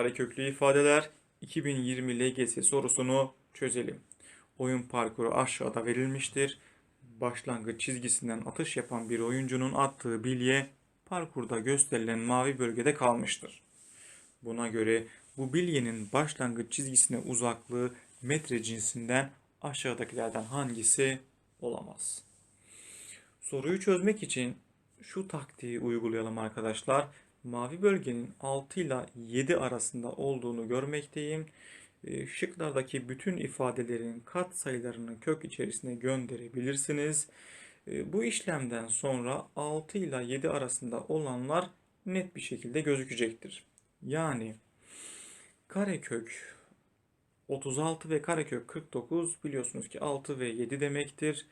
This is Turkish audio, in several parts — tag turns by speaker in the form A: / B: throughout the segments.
A: Kareköklü ifadeler 2020 LGS sorusunu çözelim. Oyun parkuru aşağıda verilmiştir. Başlangıç çizgisinden atış yapan bir oyuncunun attığı bilye parkurda gösterilen mavi bölgede kalmıştır. Buna göre bu bilyenin başlangıç çizgisine uzaklığı metre cinsinden aşağıdakilerden hangisi olamaz? Soruyu çözmek için şu taktiği uygulayalım arkadaşlar. Mavi bölgenin 6 ile 7 arasında olduğunu görmekteyim. E, Şıklardaki bütün ifadelerin kat sayılarını kök içerisine gönderebilirsiniz. E, Bu işlemden sonra 6 ile 7 arasında olanlar net bir şekilde gözükecektir. Yani karekök 36 ve karekök 49 biliyorsunuz ki 6 ve 7 demektir.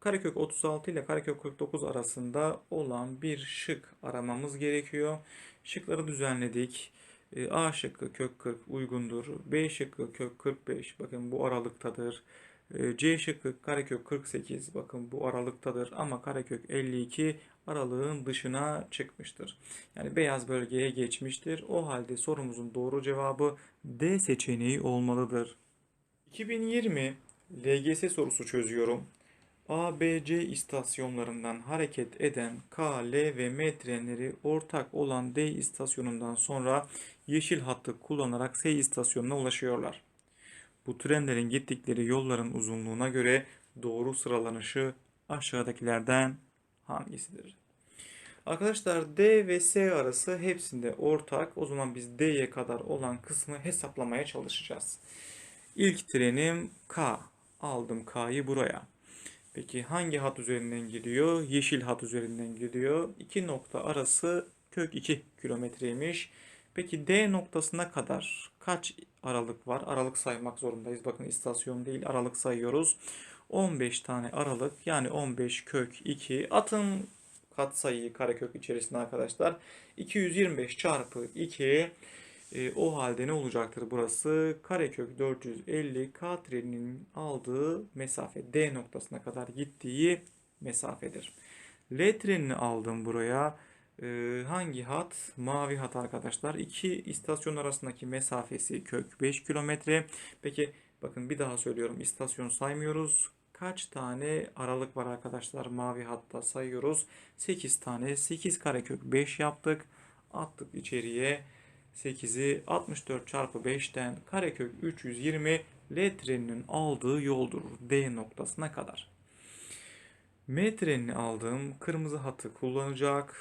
A: Karekök 36 ile karekök 49 arasında olan bir şık aramamız gerekiyor. Şıkları düzenledik. Ee, A şıkkı kök 40 uygundur. B şıkkı kök 45 bakın bu aralıktadır. Ee, C şıkkı karekök 48 bakın bu aralıktadır ama karekök 52 aralığın dışına çıkmıştır. Yani beyaz bölgeye geçmiştir. O halde sorumuzun doğru cevabı D seçeneği olmalıdır. 2020 LGS sorusu çözüyorum. A, B, C istasyonlarından hareket eden K, L ve M trenleri ortak olan D istasyonundan sonra yeşil hattı kullanarak S istasyonuna ulaşıyorlar. Bu trenlerin gittikleri yolların uzunluğuna göre doğru sıralanışı aşağıdakilerden hangisidir? Arkadaşlar D ve S arası hepsinde ortak. O zaman biz D'ye kadar olan kısmı hesaplamaya çalışacağız. İlk trenim K. Aldım K'yı buraya. Peki hangi hat üzerinden gidiyor? Yeşil hat üzerinden gidiyor. İki nokta arası kök 2 kilometreymiş. Peki D noktasına kadar kaç aralık var? Aralık saymak zorundayız. Bakın istasyon değil aralık sayıyoruz. 15 tane aralık yani 15 kök 2 atın katsayıyı karekök içerisinde arkadaşlar. 225 çarpı 2 e, o halde ne olacaktır burası? Karekök 450 K treninin aldığı mesafe D noktasına kadar gittiği mesafedir. L trenini aldım buraya. E, hangi hat? Mavi hat arkadaşlar. İki istasyon arasındaki mesafesi kök 5 kilometre. Peki bakın bir daha söylüyorum. İstasyon saymıyoruz kaç tane aralık var arkadaşlar mavi hatta sayıyoruz. 8 tane 8 karekök 5 yaptık. Attık içeriye 8'i 64 çarpı 5'ten karekök 320 L treninin aldığı yoldur D noktasına kadar. M trenini aldığım kırmızı hatı kullanacak.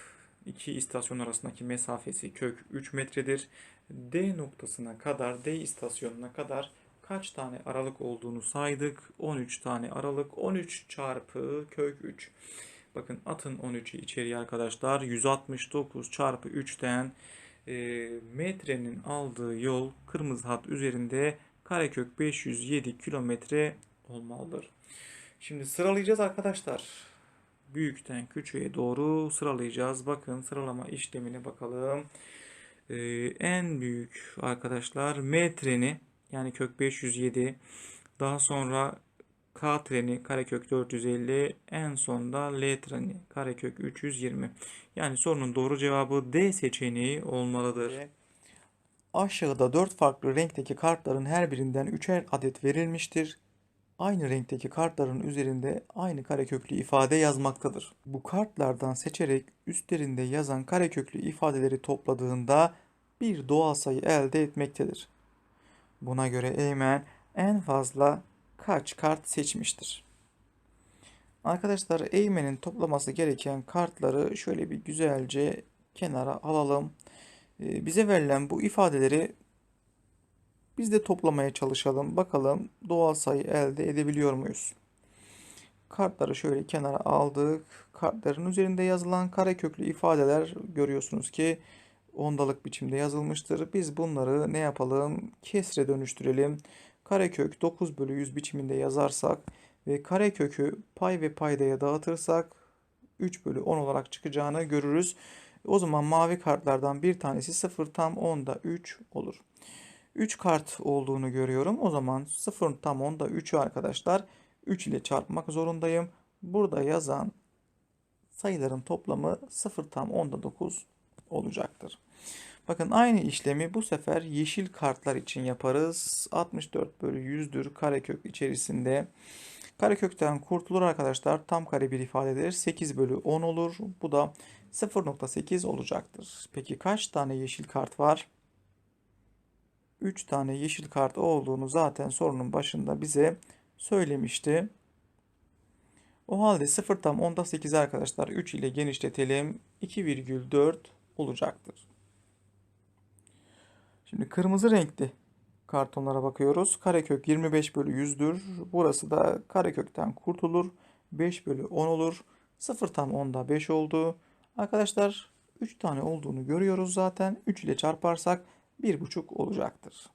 A: İki istasyon arasındaki mesafesi kök 3 metredir. D noktasına kadar, D istasyonuna kadar kaç tane aralık olduğunu saydık. 13 tane aralık. 13 çarpı kök 3. Bakın atın 13'ü içeriye arkadaşlar. 169 çarpı 3'ten e, metrenin aldığı yol kırmızı hat üzerinde karekök 507 kilometre olmalıdır. Şimdi sıralayacağız arkadaşlar. Büyükten küçüğe doğru sıralayacağız. Bakın sıralama işlemine bakalım. Ee, en büyük arkadaşlar M treni yani kök 507. Daha sonra K treni karekök 450. En sonda L treni karekök 320. Yani sorunun doğru cevabı D seçeneği olmalıdır. Aşağıda 4 farklı renkteki kartların her birinden 3'er adet verilmiştir. Aynı renkteki kartların üzerinde aynı kareköklü ifade yazmaktadır. Bu kartlardan seçerek üstlerinde yazan kareköklü ifadeleri topladığında bir doğal sayı elde etmektedir. Buna göre Eymen en fazla kaç kart seçmiştir? Arkadaşlar Eymen'in toplaması gereken kartları şöyle bir güzelce kenara alalım. Ee, bize verilen bu ifadeleri biz de toplamaya çalışalım. Bakalım doğal sayı elde edebiliyor muyuz? Kartları şöyle kenara aldık. Kartların üzerinde yazılan kareköklü ifadeler görüyorsunuz ki ondalık biçimde yazılmıştır. Biz bunları ne yapalım? Kesre dönüştürelim. Karekök 9 bölü 100 biçiminde yazarsak ve karekökü pay ve paydaya dağıtırsak 3 bölü 10 olarak çıkacağını görürüz. O zaman mavi kartlardan bir tanesi 0 tam 10'da 3 olur. 3 kart olduğunu görüyorum. O zaman 0 tam 10'da 3'ü arkadaşlar 3 ile çarpmak zorundayım. Burada yazan sayıların toplamı 0 tam 10'da 9 olacaktır. Bakın aynı işlemi bu sefer yeşil kartlar için yaparız. 64 bölü 100'dür karekök içerisinde. Karekökten kurtulur arkadaşlar. Tam kare bir ifadedir. 8 bölü 10 olur. Bu da 0.8 olacaktır. Peki kaç tane yeşil kart var? 3 tane yeşil kart olduğunu zaten sorunun başında bize söylemişti. O halde 0 tam 10'da 8 arkadaşlar 3 ile genişletelim. 2,4 olacaktır. Şimdi kırmızı renkli kartonlara bakıyoruz. Karekök 25 bölü 100'dür. Burası da karekökten kurtulur. 5 bölü 10 olur. 0 tam 10'da 5 oldu. Arkadaşlar 3 tane olduğunu görüyoruz zaten. 3 ile çarparsak 1,5 olacaktır.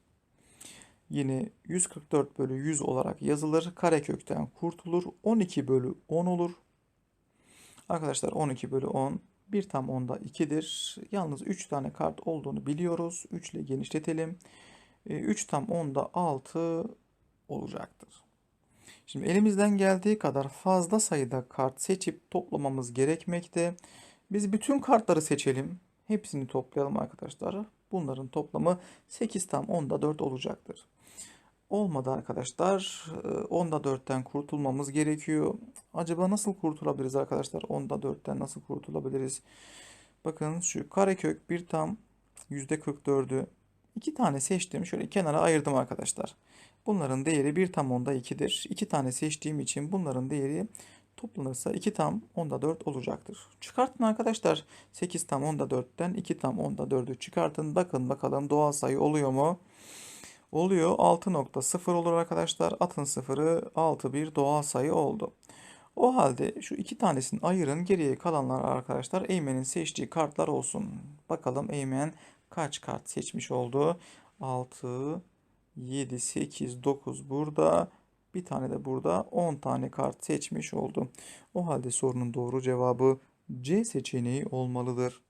A: Yine 144 bölü 100 olarak yazılır. Karekökten kurtulur. 12 bölü 10 olur. Arkadaşlar 12 bölü 10 1 tam 10'da 2'dir. Yalnız 3 tane kart olduğunu biliyoruz. 3 ile genişletelim. 3 tam 10'da 6 olacaktır. Şimdi elimizden geldiği kadar fazla sayıda kart seçip toplamamız gerekmekte. Biz bütün kartları seçelim. Hepsini toplayalım arkadaşlar. Bunların toplamı 8 tam 10'da 4 olacaktır. Olmadı arkadaşlar. 10'da 4'ten kurtulmamız gerekiyor. Acaba nasıl kurtulabiliriz arkadaşlar? 10'da 4'ten nasıl kurtulabiliriz? Bakın şu karekök bir tam %44'ü iki tane seçtim. Şöyle kenara ayırdım arkadaşlar. Bunların değeri 1 tam 10'da 2'dir. 2 tane seçtiğim için bunların değeri toplanırsa 2 tam 10'da 4 olacaktır. Çıkartın arkadaşlar. 8 tam 10'da 4'ten 2 tam 10'da 4'ü çıkartın. Bakın bakalım doğal sayı oluyor mu? Oluyor. 6.0 olur arkadaşlar. Atın sıfırı 6 bir doğal sayı oldu. O halde şu iki tanesini ayırın. Geriye kalanlar arkadaşlar Eymen'in seçtiği kartlar olsun. Bakalım Eymen kaç kart seçmiş oldu? 6, 7, 8, 9 burada. Bir tane de burada 10 tane kart seçmiş oldu. O halde sorunun doğru cevabı C seçeneği olmalıdır.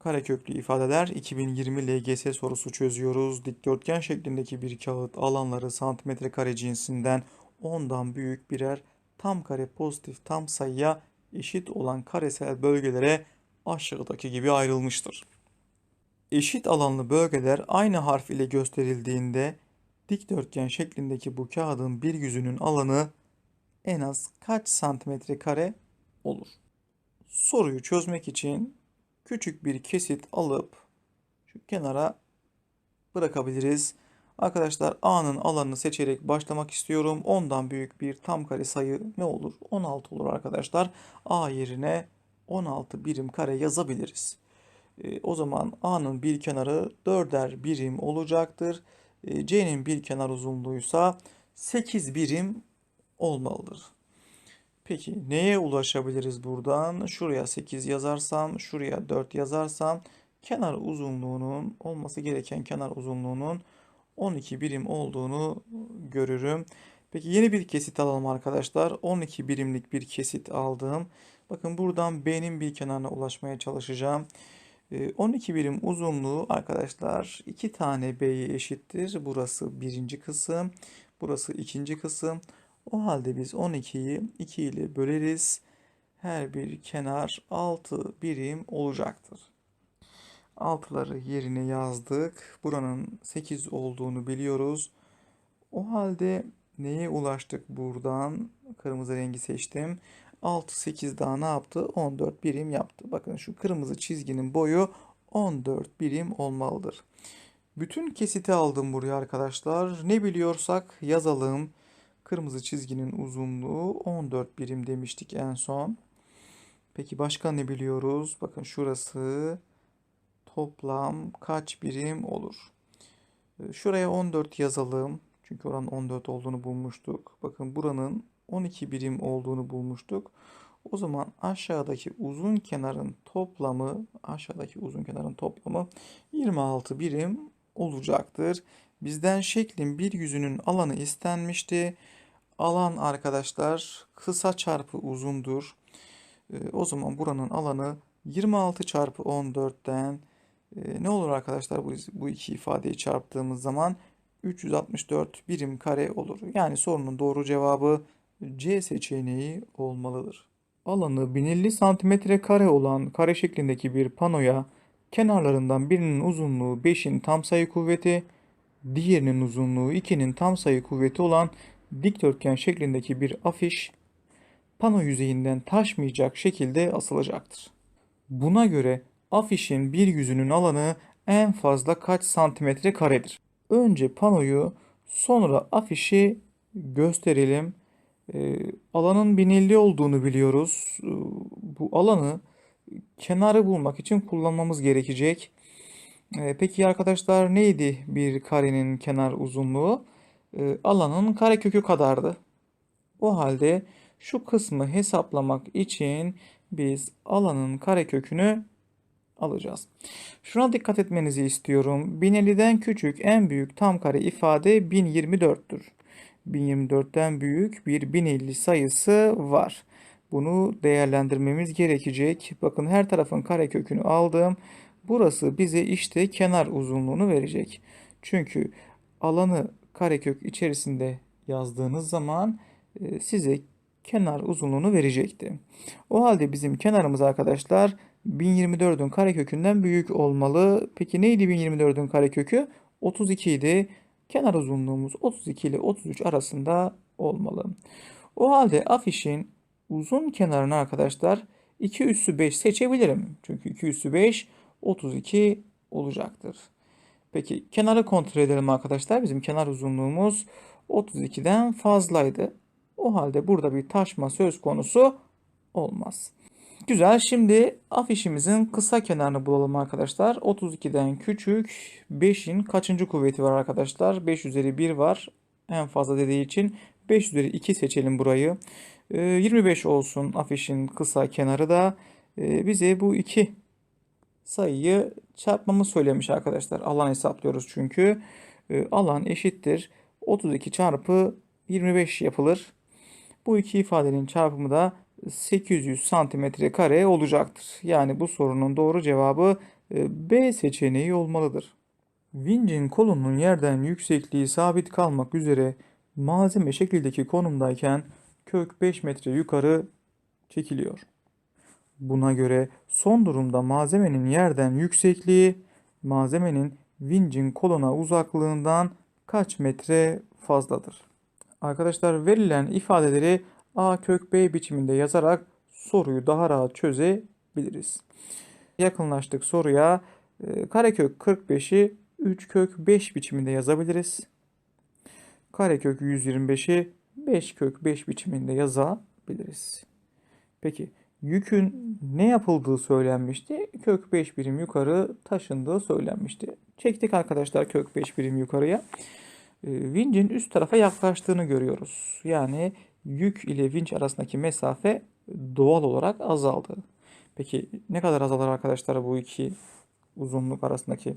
A: Kareköklü ifadeler 2020 LGS sorusu çözüyoruz. Dikdörtgen şeklindeki bir kağıt alanları santimetre kare cinsinden 10'dan büyük birer tam kare pozitif tam sayıya eşit olan karesel bölgelere aşağıdaki gibi ayrılmıştır. Eşit alanlı bölgeler aynı harf ile gösterildiğinde dikdörtgen şeklindeki bu kağıdın bir yüzünün alanı en az kaç santimetre kare olur? Soruyu çözmek için küçük bir kesit alıp şu kenara bırakabiliriz. Arkadaşlar A'nın alanını seçerek başlamak istiyorum. 10'dan büyük bir tam kare sayı ne olur? 16 olur arkadaşlar. A yerine 16 birim kare yazabiliriz. E, o zaman A'nın bir kenarı 4'er birim olacaktır. E, C'nin bir kenar uzunluğuysa 8 birim olmalıdır. Peki neye ulaşabiliriz buradan? Şuraya 8 yazarsam, şuraya 4 yazarsam kenar uzunluğunun olması gereken kenar uzunluğunun 12 birim olduğunu görürüm. Peki yeni bir kesit alalım arkadaşlar. 12 birimlik bir kesit aldım. Bakın buradan B'nin bir kenarına ulaşmaya çalışacağım. 12 birim uzunluğu arkadaşlar 2 tane B'ye eşittir. Burası birinci kısım. Burası ikinci kısım. O halde biz 12'yi 2 ile böleriz. Her bir kenar 6 birim olacaktır. Altıları yerine yazdık. Buranın 8 olduğunu biliyoruz. O halde neye ulaştık buradan? Kırmızı rengi seçtim. 6, 8 daha ne yaptı? 14 birim yaptı. Bakın şu kırmızı çizginin boyu 14 birim olmalıdır. Bütün kesiti aldım buraya arkadaşlar. Ne biliyorsak yazalım. Kırmızı çizginin uzunluğu 14 birim demiştik en son. Peki başka ne biliyoruz? Bakın şurası toplam kaç birim olur? Ee, şuraya 14 yazalım. Çünkü oranın 14 olduğunu bulmuştuk. Bakın buranın 12 birim olduğunu bulmuştuk. O zaman aşağıdaki uzun kenarın toplamı aşağıdaki uzun kenarın toplamı 26 birim olacaktır. Bizden şeklin bir yüzünün alanı istenmişti. Alan arkadaşlar kısa çarpı uzundur. Ee, o zaman buranın alanı 26 çarpı 14'ten e, ne olur arkadaşlar bu, bu iki ifadeyi çarptığımız zaman 364 birim kare olur. Yani sorunun doğru cevabı C seçeneği olmalıdır. Alanı 1050 santimetre kare olan kare şeklindeki bir panoya kenarlarından birinin uzunluğu 5'in tam sayı kuvveti, diğerinin uzunluğu 2'nin tam sayı kuvveti olan dikdörtgen şeklindeki bir afiş pano yüzeyinden taşmayacak şekilde asılacaktır. Buna göre afişin bir yüzünün alanı en fazla kaç santimetre karedir? Önce panoyu sonra afişi gösterelim. Ee, alanın 1050 olduğunu biliyoruz. Ee, bu alanı kenarı bulmak için kullanmamız gerekecek. Ee, peki arkadaşlar neydi bir karenin kenar uzunluğu? Ee, alanın karekökü kadardı. O halde şu kısmı hesaplamak için biz alanın karekökünü alacağız. Şuna dikkat etmenizi istiyorum. 1050'den küçük en büyük tam kare ifade 1024'tür. 1024'ten büyük bir 1050 sayısı var. Bunu değerlendirmemiz gerekecek. Bakın her tarafın karekökünü aldım. Burası bize işte kenar uzunluğunu verecek. Çünkü alanı karekök içerisinde yazdığınız zaman e, size kenar uzunluğunu verecekti. O halde bizim kenarımız arkadaşlar 1024'ün karekökünden büyük olmalı. Peki neydi 1024'ün karekökü? 32 idi. Kenar uzunluğumuz 32 ile 33 arasında olmalı. O halde afişin uzun kenarını arkadaşlar 2 üssü 5 seçebilirim. Çünkü 2 üssü 5 32 olacaktır. Peki kenarı kontrol edelim arkadaşlar. Bizim kenar uzunluğumuz 32'den fazlaydı. O halde burada bir taşma söz konusu olmaz. Güzel. Şimdi afişimizin kısa kenarını bulalım arkadaşlar. 32'den küçük 5'in kaçıncı kuvveti var arkadaşlar? 5 üzeri 1 var. En fazla dediği için 5 üzeri 2 seçelim burayı. 25 olsun afişin kısa kenarı da. Ee, bize bu iki sayıyı çarpmamı söylemiş arkadaşlar. Alan hesaplıyoruz çünkü. Ee, alan eşittir. 32 çarpı 25 yapılır. Bu iki ifadenin çarpımı da 800 santimetre kare olacaktır. Yani bu sorunun doğru cevabı e, B seçeneği olmalıdır. Vincin kolunun yerden yüksekliği sabit kalmak üzere malzeme şekildeki konumdayken kök 5 metre yukarı çekiliyor. Buna göre son durumda malzemenin yerden yüksekliği malzemenin vincin koluna uzaklığından kaç metre fazladır? Arkadaşlar verilen ifadeleri A kök B biçiminde yazarak soruyu daha rahat çözebiliriz. Yakınlaştık soruya. E, karekök 45'i 3 kök 5 biçiminde yazabiliriz. Karekök 125'i 5 kök 5 biçiminde yazabiliriz. Peki yükün ne yapıldığı söylenmişti? Kök 5 birim yukarı taşındığı söylenmişti. Çektik arkadaşlar kök 5 birim yukarıya. E, vincin üst tarafa yaklaştığını görüyoruz. Yani yük ile vinç arasındaki mesafe doğal olarak azaldı. Peki ne kadar azalır arkadaşlar bu iki uzunluk arasındaki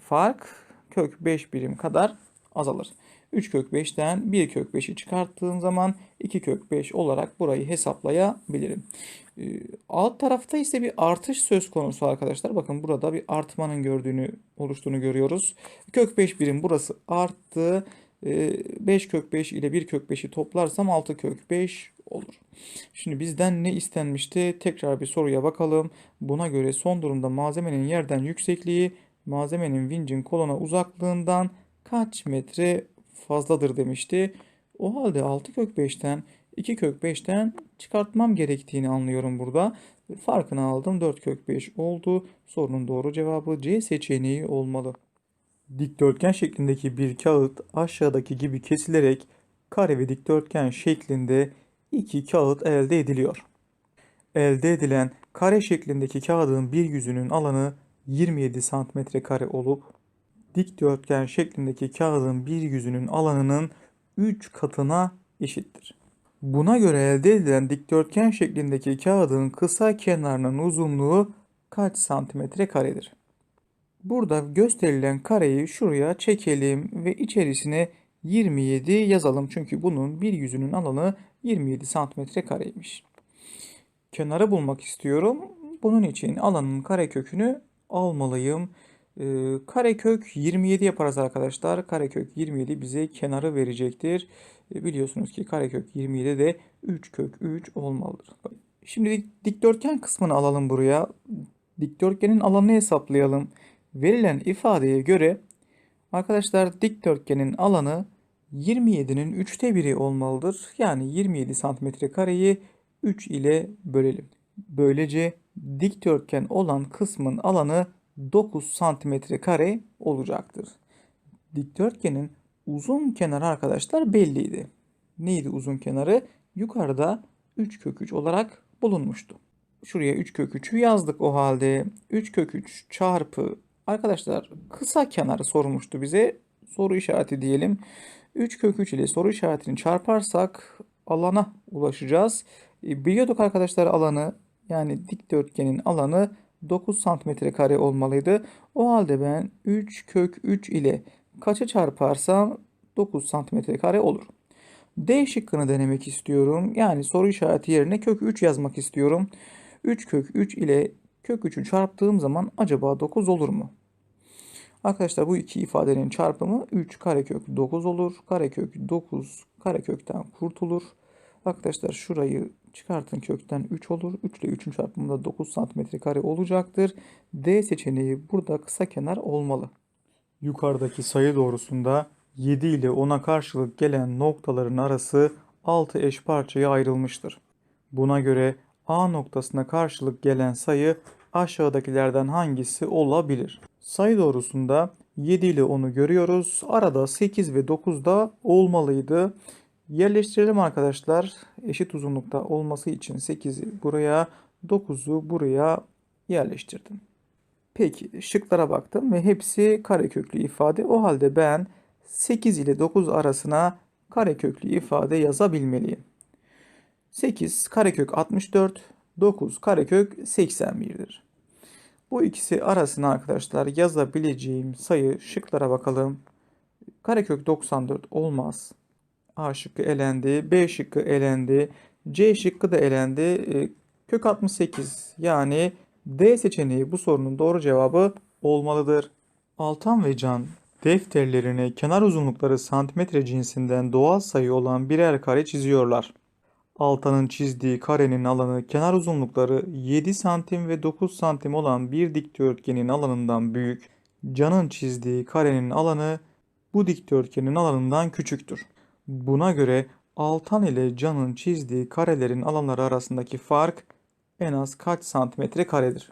A: fark? Kök 5 birim kadar azalır. 3 kök 5'ten 1 kök 5'i çıkarttığım zaman 2 kök 5 olarak burayı hesaplayabilirim. Ee, alt tarafta ise bir artış söz konusu arkadaşlar. Bakın burada bir artmanın gördüğünü oluştuğunu görüyoruz. Kök 5 birim burası arttı. 5 ee, kök 5 ile 1 kök 5'i toplarsam 6 kök 5 olur. Şimdi bizden ne istenmişti? Tekrar bir soruya bakalım. Buna göre son durumda malzemenin yerden yüksekliği malzemenin vincin kolona uzaklığından kaç metre fazladır demişti. O halde 6 kök 5'ten 2 kök 5'ten çıkartmam gerektiğini anlıyorum burada. Farkını aldım 4 kök 5 oldu. Sorunun doğru cevabı C seçeneği olmalı. Dikdörtgen şeklindeki bir kağıt aşağıdaki gibi kesilerek kare ve dikdörtgen şeklinde iki kağıt elde ediliyor. Elde edilen kare şeklindeki kağıdın bir yüzünün alanı 27 cm kare olup dikdörtgen şeklindeki kağıdın bir yüzünün alanının 3 katına eşittir. Buna göre elde edilen dikdörtgen şeklindeki kağıdın kısa kenarının uzunluğu kaç santimetre karedir? Burada gösterilen kareyi şuraya çekelim ve içerisine 27 yazalım. Çünkü bunun bir yüzünün alanı 27 santimetre kareymiş. Kenarı bulmak istiyorum. Bunun için alanın karekökünü almalıyım. Ee, karekök 27 yaparız arkadaşlar. Karekök 27 bize kenarı verecektir. Ee, biliyorsunuz ki karekök 27 de 3 kök 3 olmalıdır. Şimdi dikdörtgen kısmını alalım buraya. Dikdörtgenin alanını hesaplayalım. Verilen ifadeye göre arkadaşlar dikdörtgenin alanı 27'nin 3'te 1'i olmalıdır. Yani 27 santimetre kareyi 3 ile bölelim. Böylece dikdörtgen olan kısmın alanı 9 santimetre kare olacaktır. Dikdörtgenin uzun kenarı arkadaşlar belliydi. Neydi uzun kenarı? Yukarıda 3 kök 3 olarak bulunmuştu. Şuraya 3 kök 3'ü yazdık o halde. 3 kök 3 çarpı arkadaşlar kısa kenarı sormuştu bize. Soru işareti diyelim. 3 kök 3 ile soru işaretini çarparsak alana ulaşacağız. E, Biliyorduk arkadaşlar alanı yani dikdörtgenin alanı 9 santimetre kare olmalıydı. O halde ben 3 kök 3 ile kaçı çarparsam 9 santimetre kare olur. D şıkkını denemek istiyorum. Yani soru işareti yerine kök 3 yazmak istiyorum. 3 kök 3 ile kök 3'ü çarptığım zaman acaba 9 olur mu? Arkadaşlar bu iki ifadenin çarpımı 3 karekök 9 olur. Karekök 9 karekökten kurtulur. Arkadaşlar şurayı çıkartın kökten 3 olur. 3 ile 3'ün çarpımı da 9 santimetre kare olacaktır. D seçeneği burada kısa kenar olmalı. Yukarıdaki sayı doğrusunda 7 ile 10'a karşılık gelen noktaların arası 6 eş parçaya ayrılmıştır. Buna göre A noktasına karşılık gelen sayı aşağıdakilerden hangisi olabilir? Sayı doğrusunda 7 ile 10'u görüyoruz. Arada 8 ve 9 da olmalıydı. Yerleştirelim arkadaşlar. Eşit uzunlukta olması için 8'i buraya, 9'u buraya yerleştirdim. Peki şıklara baktım ve hepsi kareköklü ifade. O halde ben 8 ile 9 arasına kareköklü ifade yazabilmeliyim. 8 karekök 64, 9 karekök 81'dir. Bu ikisi arasına arkadaşlar yazabileceğim sayı şıklara bakalım. Karekök 94 olmaz. A şıkkı elendi, B şıkkı elendi, C şıkkı da elendi. E, Kök 68 yani D seçeneği bu sorunun doğru cevabı olmalıdır. Altan ve Can defterlerine kenar uzunlukları santimetre cinsinden doğal sayı olan birer kare çiziyorlar. Altan'ın çizdiği karenin alanı kenar uzunlukları 7 santim ve 9 santim olan bir dikdörtgenin alanından büyük. Can'ın çizdiği karenin alanı bu dikdörtgenin alanından küçüktür. Buna göre Altan ile Can'ın çizdiği karelerin alanları arasındaki fark en az kaç santimetre karedir?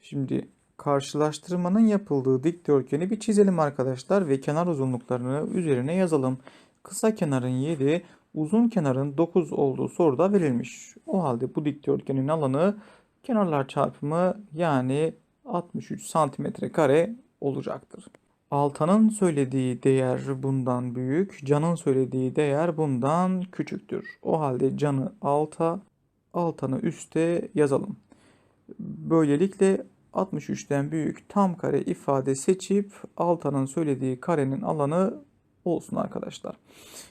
A: Şimdi karşılaştırmanın yapıldığı dikdörtgeni bir çizelim arkadaşlar ve kenar uzunluklarını üzerine yazalım. Kısa kenarın 7, uzun kenarın 9 olduğu soruda verilmiş. O halde bu dikdörtgenin alanı kenarlar çarpımı yani 63 santimetre kare olacaktır. Altan'ın söylediği değer bundan büyük, Can'ın söylediği değer bundan küçüktür. O halde Can'ı alta, Altan'ı üste yazalım. Böylelikle 63'ten büyük tam kare ifade seçip Altan'ın söylediği karenin alanı olsun arkadaşlar.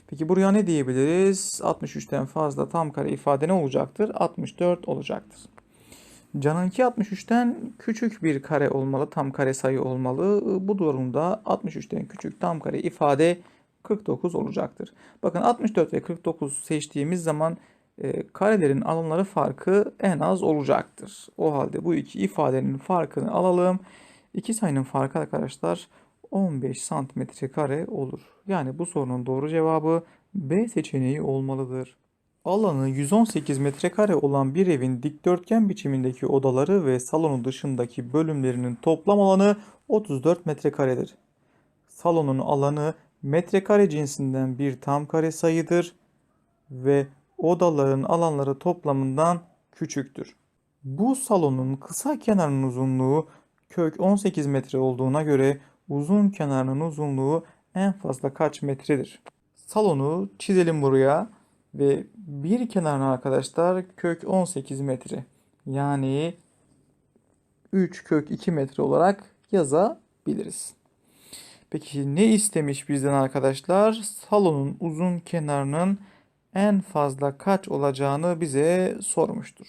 A: Peki buraya ne diyebiliriz? 63'ten fazla tam kare ifade ne olacaktır? 64 olacaktır. Can'ınki 63'ten küçük bir kare olmalı, tam kare sayı olmalı. Bu durumda 63'ten küçük tam kare ifade 49 olacaktır. Bakın 64 ve 49 seçtiğimiz zaman e, karelerin alanları farkı en az olacaktır. O halde bu iki ifadenin farkını alalım. İki sayının farkı arkadaşlar 15 santimetre kare olur. Yani bu sorunun doğru cevabı B seçeneği olmalıdır. Alanı 118 metrekare olan bir evin dikdörtgen biçimindeki odaları ve salonu dışındaki bölümlerinin toplam alanı 34 metrekaredir. Salonun alanı metrekare cinsinden bir tam kare sayıdır ve odaların alanları toplamından küçüktür. Bu salonun kısa kenarının uzunluğu kök 18 metre olduğuna göre uzun kenarının uzunluğu en fazla kaç metredir? Salonu çizelim buraya ve bir kenarına arkadaşlar kök 18 metre. Yani 3 kök 2 metre olarak yazabiliriz. Peki ne istemiş bizden arkadaşlar? Salonun uzun kenarının en fazla kaç olacağını bize sormuştur.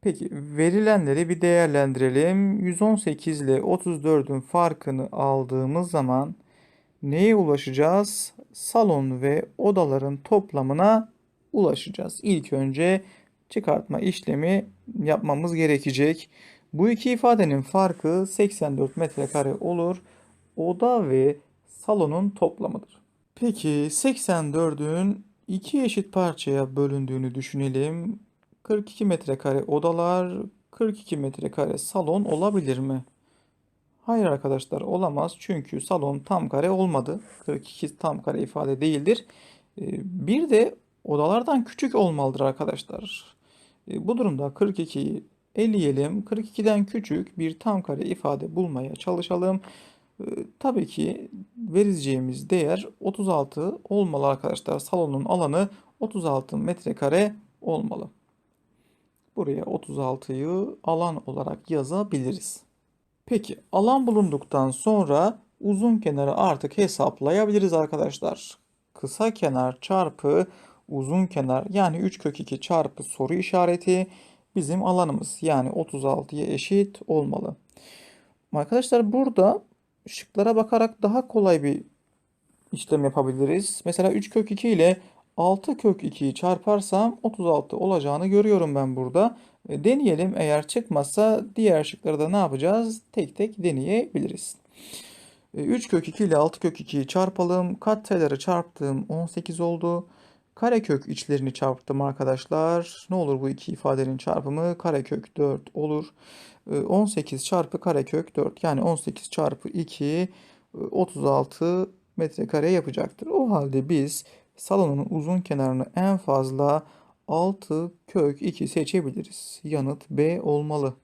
A: Peki verilenleri bir değerlendirelim. 118 ile 34'ün farkını aldığımız zaman neye ulaşacağız? Salon ve odaların toplamına ulaşacağız. İlk önce çıkartma işlemi yapmamız gerekecek. Bu iki ifadenin farkı 84 metrekare olur. Oda ve salonun toplamıdır. Peki 84'ün iki eşit parçaya bölündüğünü düşünelim. 42 metrekare odalar, 42 metrekare salon olabilir mi? Hayır arkadaşlar olamaz çünkü salon tam kare olmadı. 42 tam kare ifade değildir. Ee, Bir de odalardan küçük olmalıdır arkadaşlar. E, Bu durumda 42'yi eleyelim. 42'den küçük bir tam kare ifade bulmaya çalışalım. E, Tabii ki vereceğimiz değer 36 olmalı arkadaşlar. Salonun alanı 36 metrekare olmalı. Buraya 36'yı alan olarak yazabiliriz. Peki alan bulunduktan sonra uzun kenarı artık hesaplayabiliriz arkadaşlar. Kısa kenar çarpı uzun kenar yani 3 kök 2 çarpı soru işareti bizim alanımız. Yani 36'ya eşit olmalı. Arkadaşlar burada şıklara bakarak daha kolay bir işlem yapabiliriz. Mesela 3 kök 2 ile 6 kök 2'yi çarparsam 36 olacağını görüyorum ben burada. E, Deneyelim. Eğer çıkmazsa diğer şıkları da ne yapacağız? Tek tek deneyebiliriz. E, 3 kök 2 ile 6 kök 2'yi çarpalım. Katsayıları çarptım 18 oldu. Karekök içlerini çarptım arkadaşlar. Ne olur bu iki ifadenin çarpımı? Karekök 4 olur. E, 18 çarpı karekök 4 yani 18 çarpı 2 e, 36 metrekare yapacaktır. O halde biz salonun uzun kenarını en fazla 6 kök 2 seçebiliriz. Yanıt B olmalı.